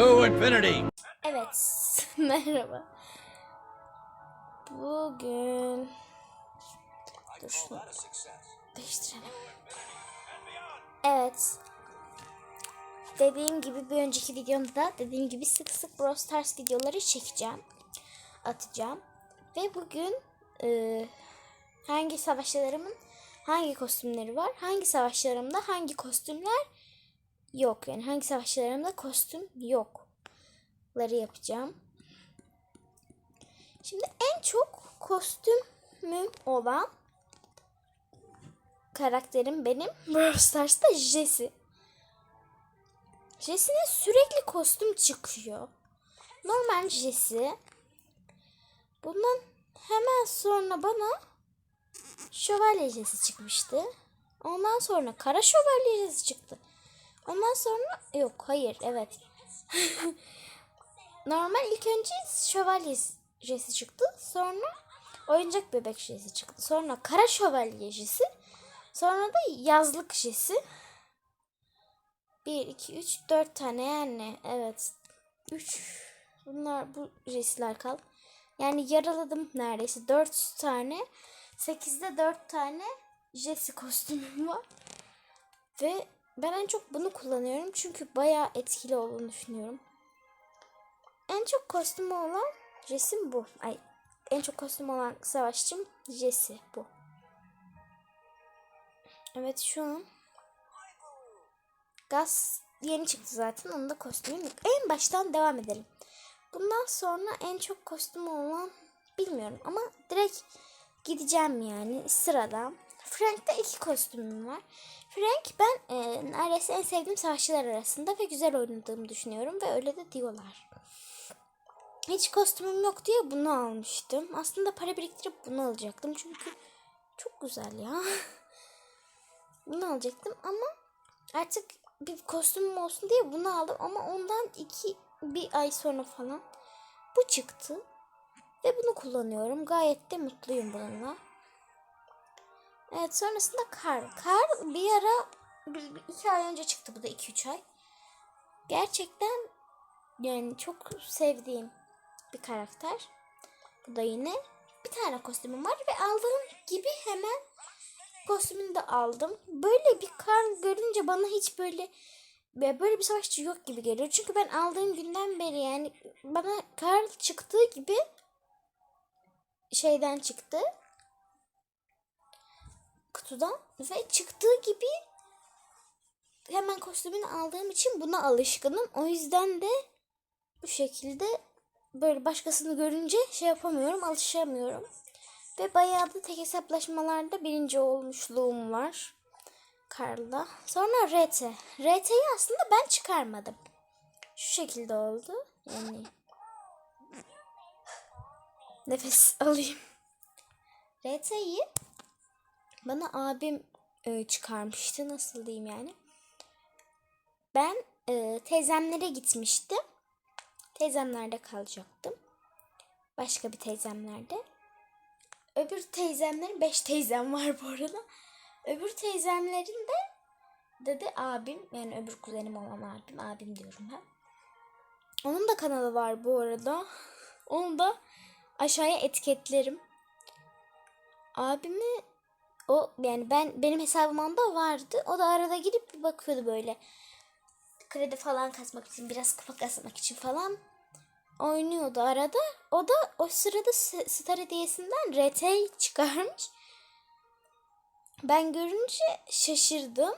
to infinity Evet, merhaba. Bugün... Dur şunu değiştirelim. Evet. Dediğim gibi bir önceki videomda dediğim gibi sık sık Brawl Stars videoları çekeceğim. Atacağım. Ve bugün e, hangi savaşçılarımın hangi kostümleri var? Hangi savaşçılarımda hangi kostümler yok? Yani hangi savaşçılarımda kostüm yok? ları yapacağım. Şimdi en çok kostümüm olan karakterim benim Brawl Stars'ta Jessie. Jessie'nin sürekli kostüm çıkıyor. Normal Jessie. Bundan hemen sonra bana Şövalye Jessie çıkmıştı. Ondan sonra Kara Şövalye Jessie çıktı. Ondan sonra yok hayır evet. Normal ilk önce şövalye jesi çıktı. Sonra oyuncak bebek jesi çıktı. Sonra kara şövalye jesi. Sonra da yazlık jesi. 1, 2, 3, 4 tane yani. Evet. 3. Bunlar bu jesiler kal. Yani yaraladım neredeyse. 4 tane. 8'de 4 tane jesi kostümüm var. Ve ben en çok bunu kullanıyorum. Çünkü bayağı etkili olduğunu düşünüyorum. En çok kostümü olan resim bu. Ay en çok kostüm olan savaşçım Jesse bu. Evet şu an Gaz yeni çıktı zaten. Onun da kostümü yok. En baştan devam edelim. Bundan sonra en çok kostümü olan bilmiyorum ama direkt gideceğim yani sıradan. Frank'te iki kostümüm var. Frank ben e, neredeyse en sevdiğim savaşçılar arasında ve güzel oynadığımı düşünüyorum ve öyle de diyorlar. Hiç kostümüm yok diye bunu almıştım. Aslında para biriktirip bunu alacaktım. Çünkü çok güzel ya. bunu alacaktım ama artık bir kostümüm olsun diye bunu aldım. Ama ondan iki bir ay sonra falan bu çıktı. Ve bunu kullanıyorum. Gayet de mutluyum bununla. Evet sonrasında kar. Kar bir ara iki ay önce çıktı. Bu da iki üç ay. Gerçekten yani çok sevdiğim bir karakter. Bu da yine bir tane kostümüm var ve aldığım gibi hemen kostümünü de aldım. Böyle bir kar görünce bana hiç böyle böyle bir savaşçı yok gibi geliyor. Çünkü ben aldığım günden beri yani bana kar çıktığı gibi şeyden çıktı. Kutudan ve çıktığı gibi hemen kostümünü aldığım için buna alışkınım. O yüzden de bu şekilde böyle başkasını görünce şey yapamıyorum, alışamıyorum. Ve bayağı da tek hesaplaşmalarda birinci olmuşluğum var. Karla. Sonra RT. RT'yi aslında ben çıkarmadım. Şu şekilde oldu. Yani nefes alayım. RT'yi bana abim e, çıkarmıştı. Nasıl diyeyim yani. Ben e, teyzemlere gitmiştim. Teyzemlerde kalacaktım. Başka bir teyzemlerde. Öbür teyzemlerin beş teyzem var bu arada. Öbür teyzemlerin de dedi abim yani öbür kuzenim olan abim abim diyorum ben. Onun da kanalı var bu arada. Onu da aşağıya etiketlerim. Abimi o yani ben benim hesabımda vardı. O da arada gidip bir bakıyordu böyle. Kredi falan kasmak için, biraz kupa kasmak için falan oynuyordu arada. O da o sırada Star hediyesinden RT çıkarmış. Ben görünce şaşırdım.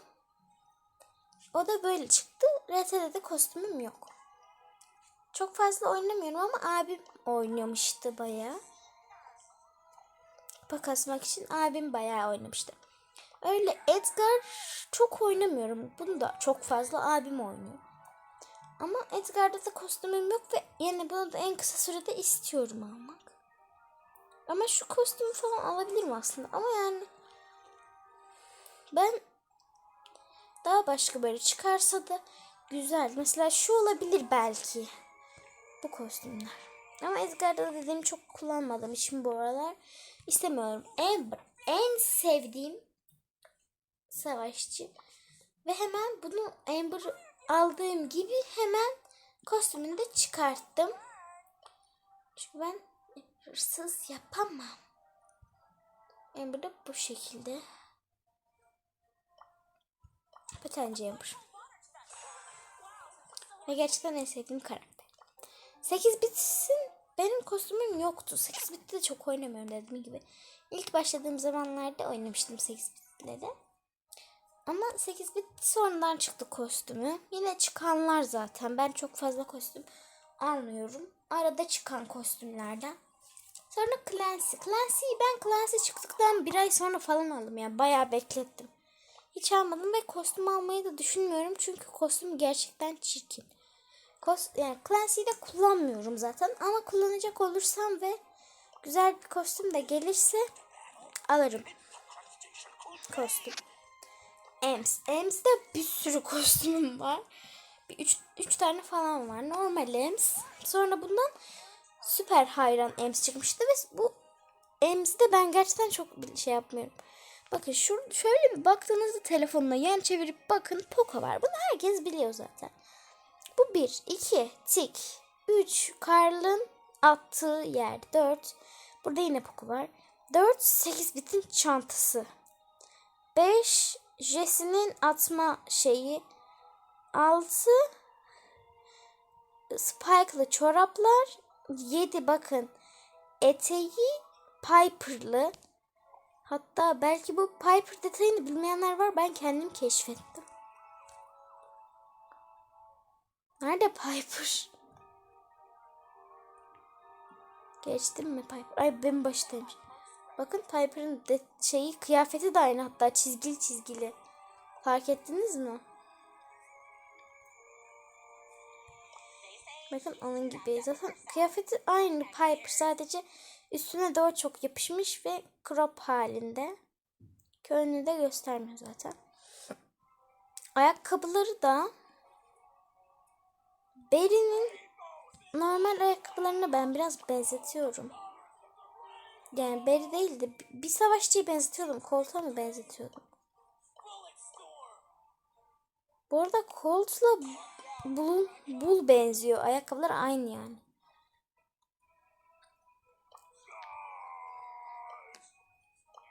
O da böyle çıktı. RT'de de kostümüm yok. Çok fazla oynamıyorum ama abim oynamıştı bayağı. Kupa kasmak için abim bayağı oynamıştı. Öyle Edgar çok oynamıyorum. Bunu da çok fazla abim oynuyor. Ama Edgar'da da kostümüm yok ve yani bunu da en kısa sürede istiyorum almak. Ama şu kostümü falan alabilirim aslında. Ama yani ben daha başka böyle çıkarsa da güzel. Mesela şu olabilir belki. Bu kostümler. Ama Edgar'da da dediğim çok kullanmadığım için bu aralar istemiyorum. Amber en sevdiğim savaşçı. Ve hemen bunu Amber aldığım gibi hemen kostümünü de çıkarttım. Çünkü ben hırsız yapamam. Yani burada bu şekilde. Patenci Amber. Ve gerçekten en sevdiğim karakter. 8 bitsin benim kostümüm yoktu. 8 bitti de çok oynamıyorum dediğim gibi. İlk başladığım zamanlarda oynamıştım 8 bitleri. Ama 8 bit sonradan çıktı kostümü. Yine çıkanlar zaten. Ben çok fazla kostüm almıyorum. Arada çıkan kostümlerden. Sonra Clancy. Clancy'yi ben Clancy çıktıktan bir ay sonra falan aldım. Yani bayağı beklettim. Hiç almadım ve kostüm almayı da düşünmüyorum. Çünkü kostüm gerçekten çirkin. Kos yani Clancy'yi de kullanmıyorum zaten. Ama kullanacak olursam ve güzel bir kostüm de gelirse alırım. Kostüm. Ems. Ems'de bir sürü kostümüm var. Bir üç, üç tane falan var. Normal Ems. Sonra bundan süper hayran Ems çıkmıştı ve bu Ems'de ben gerçekten çok bir şey yapmıyorum. Bakın şu şöyle bir baktığınızda telefonuna yan çevirip bakın Poco var. Bunu herkes biliyor zaten. Bu bir, iki, tik, üç, Karl'ın attığı yer, dört. Burada yine Poco var. Dört, sekiz bitin çantası. Beş, Jesse'nin atma şeyi. Altı, Spike'lı çoraplar. Yedi bakın eteği Piper'lı. Hatta belki bu Piper detayını bilmeyenler var. Ben kendim keşfettim. Nerede Piper? Geçtim mi Piper? Ay benim baştaymış. Bakın Piper'ın şeyi kıyafeti de aynı hatta çizgili çizgili. Fark ettiniz mi? Bakın onun gibi. Zaten kıyafeti aynı Piper sadece üstüne daha çok yapışmış ve crop halinde. Könlü de göstermiyor zaten. Ayakkabıları da Beri'nin normal ayakkabılarına ben biraz benzetiyorum. Yani Beri değil de bir savaşçıyı benzetiyordum. Colt'a mı benzetiyordum? Bu arada Colt'la Bull, Bull benziyor. Ayakkabılar aynı yani.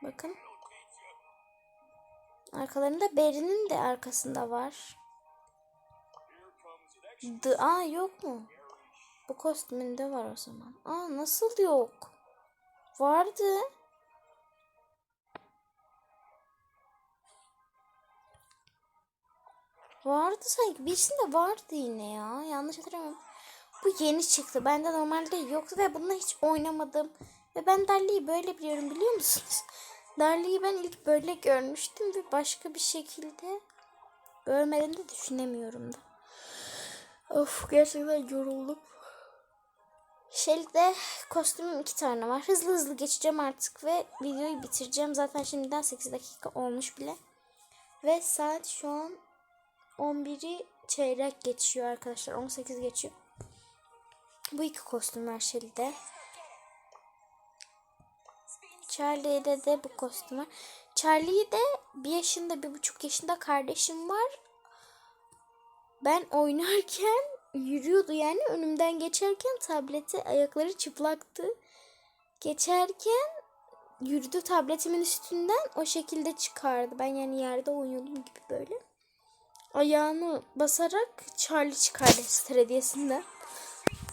Bakın. Arkalarında Beri'nin de arkasında var. The, aa yok mu? Bu kostümünde var o zaman. Aa nasıl yok? Vardı. Vardı sanki. Birisinde vardı yine ya. Yanlış hatırlamıyorum. Bu yeni çıktı. Bende normalde yoktu ve bununla hiç oynamadım. Ve ben Darly'yi böyle biliyorum biliyor musunuz? Darly'yi ben ilk böyle görmüştüm ve başka bir şekilde görmeden de düşünemiyorum da. Of gerçekten yoruldum. Shelly'de kostümüm iki tane var. Hızlı hızlı geçeceğim artık ve videoyu bitireceğim. Zaten şimdiden 8 dakika olmuş bile. Ve saat şu an 11'i çeyrek geçiyor arkadaşlar. 18 geçiyor. Bu iki kostüm var Shelly'de. Charlie'de de bu kostüm var. Charlie'de bir yaşında, bir buçuk yaşında kardeşim var. Ben oynarken yürüyordu yani önümden geçerken tableti ayakları çıplaktı. Geçerken yürüdü tabletimin üstünden o şekilde çıkardı. Ben yani yerde oynuyordum gibi böyle. Ayağını basarak Charlie çıkardı Star hediyesinden.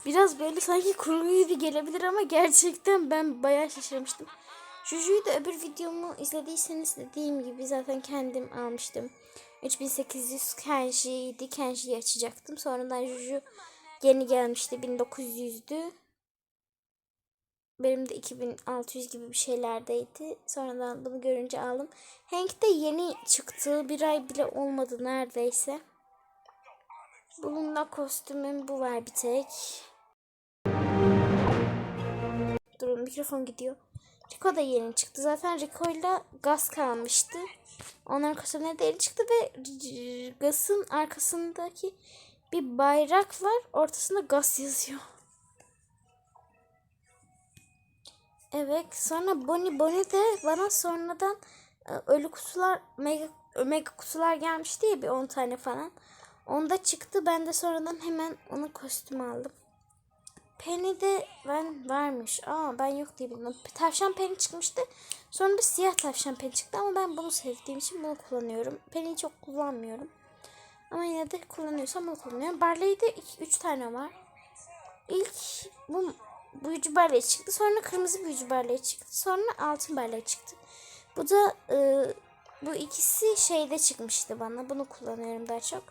Biraz böyle sanki kurgu gibi gelebilir ama gerçekten ben bayağı şaşırmıştım. Juju'yu da öbür videomu izlediyseniz dediğim gibi zaten kendim almıştım. 3800 Kenji'ydi. Kenji'yi açacaktım. Sonradan Juju yeni gelmişti. 1900'dü. Benim de 2600 gibi bir şeylerdeydi. Sonradan bunu görünce aldım. Hank de yeni çıktı. Bir ay bile olmadı neredeyse. Bununla kostümüm bu var bir tek. Durun mikrofon gidiyor. Rico da yeni çıktı. Zaten Rico'yla gaz kalmıştı. Onların kostümleri de yeni çıktı ve gazın arkasındaki bir bayrak var. Ortasında gaz yazıyor. Evet. Sonra Bonnie Bonnie de bana sonradan e, ölü kutular mega, mega kutular gelmişti ya bir 10 tane falan. Onda çıktı. Ben de sonradan hemen onu kostüm aldım. Penny de ben varmış. Aa ben yok diye bildim. Tavşan Penny çıkmıştı. Sonra da siyah tavşan Penny çıktı ama ben bunu sevdiğim için bunu kullanıyorum. Penny'yi çok kullanmıyorum. Ama yine de kullanıyorsam bunu kullanıyorum. Barley'de 3 tane var. İlk bu büyücü barley çıktı. Sonra kırmızı büyücü barley çıktı. Sonra altın barley çıktı. Bu da e, bu ikisi şeyde çıkmıştı bana. Bunu kullanıyorum daha çok.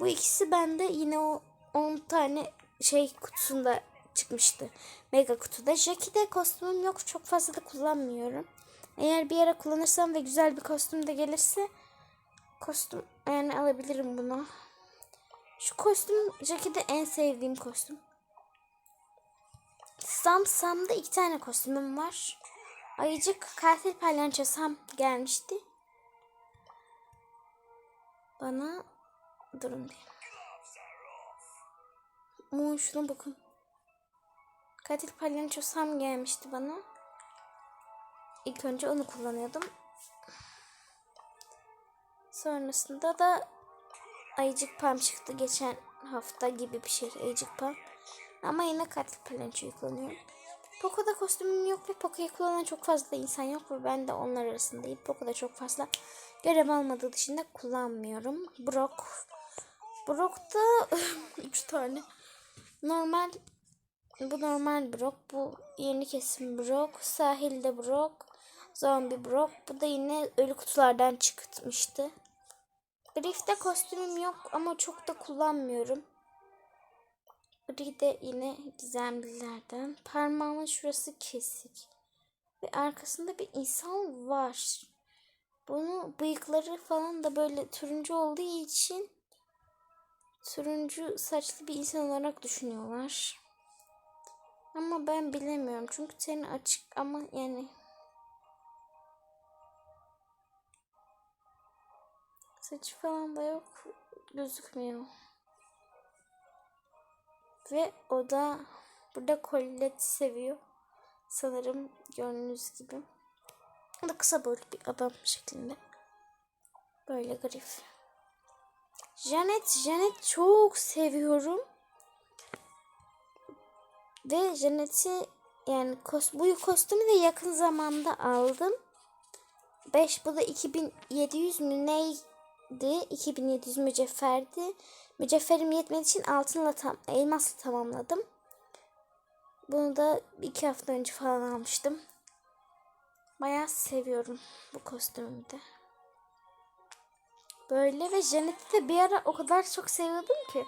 Bu ikisi bende yine o 10 tane şey kutusunda çıkmıştı. Mega kutuda. Jackie'de kostümüm yok. Çok fazla da kullanmıyorum. Eğer bir yere kullanırsam ve güzel bir kostüm de gelirse kostüm yani alabilirim bunu. Şu kostüm Jackie'de en sevdiğim kostüm. Sam Sam'da iki tane kostümüm var. Ayıcık katil palyaço Sam gelmişti. Bana durun diye. Mu şuna bakın. Katil palyaço Sam gelmişti bana. İlk önce onu kullanıyordum. Sonrasında da Ayıcık Pam çıktı geçen hafta gibi bir şey Ayıcık Pam. Ama yine katil palyaçoyu kullanıyorum. Poco'da kostümüm yok ve Poco'yu kullanan çok fazla insan yok ve ben de onlar arasındayım. Poco'da çok fazla görev almadığı dışında kullanmıyorum. Brock. Brock'ta 3 tane. Normal bu normal Brock. Bu yeni kesim Brock. Sahilde Brock. Zombi Brock. Bu da yine ölü kutulardan çıkmıştı. Brief'te kostümüm yok ama çok da kullanmıyorum. Biri de yine gizemlilerden. Parmağımın şurası kesik. Ve arkasında bir insan var. Bunu bıyıkları falan da böyle turuncu olduğu için turuncu saçlı bir insan olarak düşünüyorlar. Ama ben bilemiyorum. Çünkü teni açık ama yani saçı falan da yok. Gözükmüyor. Ve o da burada kollet seviyor. Sanırım gördüğünüz gibi. O da kısa boylu bir adam şeklinde. Böyle grif. Janet, Janet çok seviyorum. Ve Janet'i yani kos, bu kostümü de yakın zamanda aldım. 5 bu da 2700 mü neydi? 2700 mücevherdi. Mücevherim yetmediği için altınla tam, elmasla tamamladım. Bunu da iki hafta önce falan almıştım. Bayağı seviyorum bu kostümü de. Böyle ve Janet'i de bir ara o kadar çok seviyordum ki.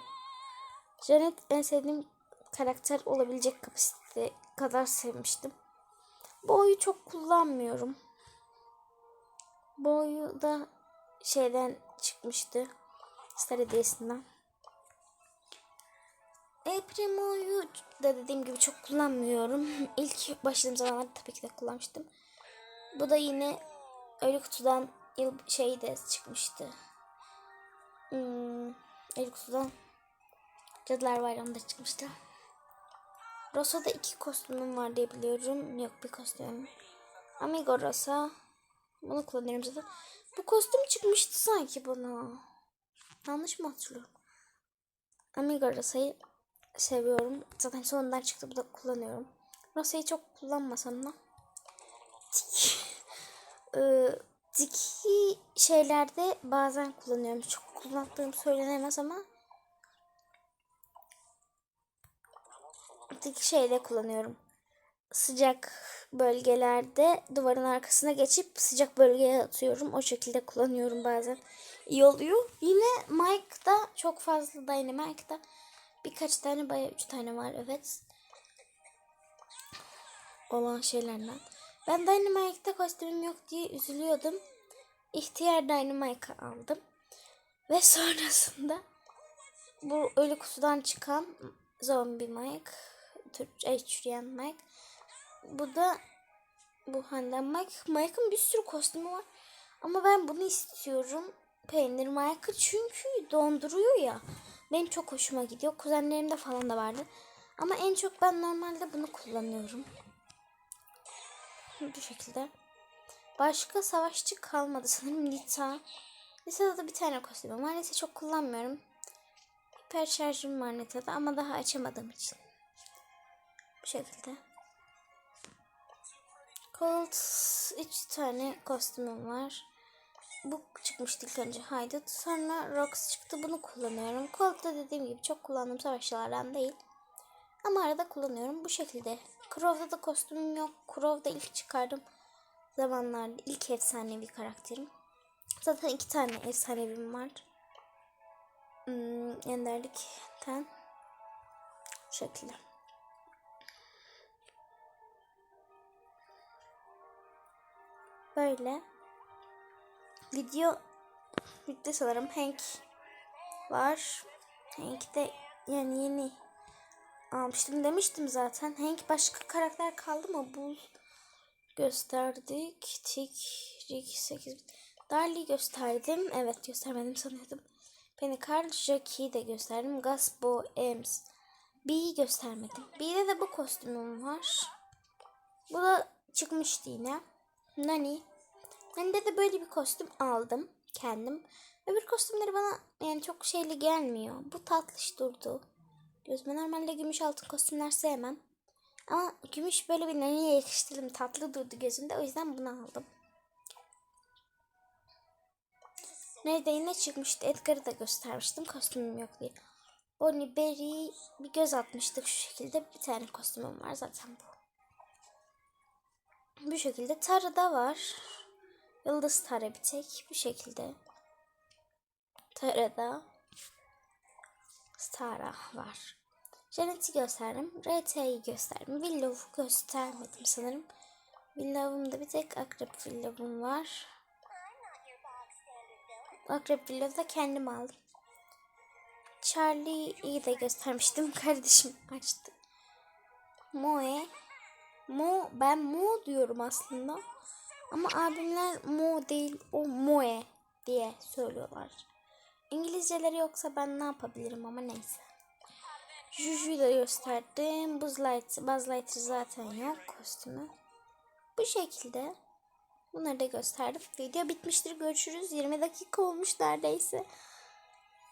Janet en sevdiğim karakter olabilecek kapasite kadar sevmiştim. Bu oyu çok kullanmıyorum. Bu oyu da şeyden çıkmıştı. Star hediyesinden. El Primo'yu da dediğim gibi çok kullanmıyorum. İlk başladığım zamanlarda tabii ki de kullanmıştım. Bu da yine ölü kutudan yıl şey de çıkmıştı. Hmm, ölü kutudan Cadılar Bayramı'nda çıkmıştı. Rosa'da iki kostümüm var diye biliyorum. Yok bir kostümüm. Amigo Rosa. Bunu kullanıyorum zaten. Bu kostüm çıkmıştı sanki bana. Yanlış mı hatırlıyorum? Amigo Rosa'yı seviyorum. Zaten sonundan çıktı. Bu da kullanıyorum. Rosa'yı çok kullanmasam da. Dik. ee, diki şeylerde bazen kullanıyorum. Çok kullandığım söylenemez ama dik şeyde kullanıyorum. Sıcak bölgelerde duvarın arkasına geçip sıcak bölgeye atıyorum. O şekilde kullanıyorum bazen. İyi oluyor. Yine Mike'da çok fazla Dynamite'da birkaç tane bayağı üç tane var evet. Olan şeylerden. Ben Dynamite'da kostümüm yok diye üzülüyordum. İhtiyar Dynamite'ı aldım. Ve sonrasında bu ölü kutudan çıkan zombi Mike, Türkçe çürüyen Mike. Bu da bu Handan Mike. Mike'ın bir sürü kostümü var. Ama ben bunu istiyorum. Peynir Mike'ı çünkü donduruyor ya. Benim çok hoşuma gidiyor. Kuzenlerimde falan da vardı. Ama en çok ben normalde bunu kullanıyorum. Bu şekilde. Başka savaşçı kalmadı sanırım Nita. Nita'da da bir tane kostümüm var. Nita çok kullanmıyorum. Süper şarjım var netada ama daha açamadığım için. Bu şekilde. Colt 3 tane kostümüm var. Bu çıkmıştı ilk önce Haydut. Sonra Rox çıktı. Bunu kullanıyorum. Colt da dediğim gibi çok kullandığım savaşçılardan değil. Ama arada kullanıyorum. Bu şekilde. Crow'da da kostümüm yok. Crow'da ilk çıkardım zamanlarda ilk efsanevi karakterim. Zaten iki tane efsanevim var. Hmm, Enderlikten. Bu şekilde. Böyle. Video bitti sanırım. Hank var. Hank de yani yeni almıştım demiştim zaten. Hank başka karakter kaldı mı? Bul gösterdik. Tik, Rik 8. Darly gösterdim. Evet göstermedim sanıyordum. Penikarl, Jackie'yi de gösterdim. Gaspo, Ems. B'yi göstermedim. B'de de bu kostümüm var. Bu da çıkmıştı yine. Nani. Nani'de de böyle bir kostüm aldım kendim. Öbür kostümleri bana yani çok şeyli gelmiyor. Bu tatlış durdu. Gözüme normalde gümüş altın kostümler sevmem. Ama gümüş böyle bir Nani'ye yakıştırdım. Tatlı durdu gözümde. O yüzden bunu aldım. Nerede yine çıkmıştı. Edgar'ı da göstermiştim. Kostümüm yok diye. Bonnie Berry bir göz atmıştık şu şekilde. Bir tane kostümüm var zaten bu. Bu şekilde. Tara da var. Yıldız Tara bir tek. Bu şekilde. Tara'da Tara var. Janet'i gösterdim. RT'yi gösterdim. Willow'u göstermedim sanırım. Willow'umda bir tek Akrep Willow'um var. Akrep Willow'u da kendim aldım. Charlie'yi de göstermiştim. Kardeşim açtı. Moe. Mo, ben Mo diyorum aslında. Ama abimler Mo değil o Moe diye söylüyorlar. İngilizceleri yoksa ben ne yapabilirim ama neyse. Juju'yu da gösterdim. Buzz Light, Buzz Light'ı zaten yok kostümü. Bu şekilde. Bunları da gösterdim. Video bitmiştir. Görüşürüz. 20 dakika olmuş neredeyse.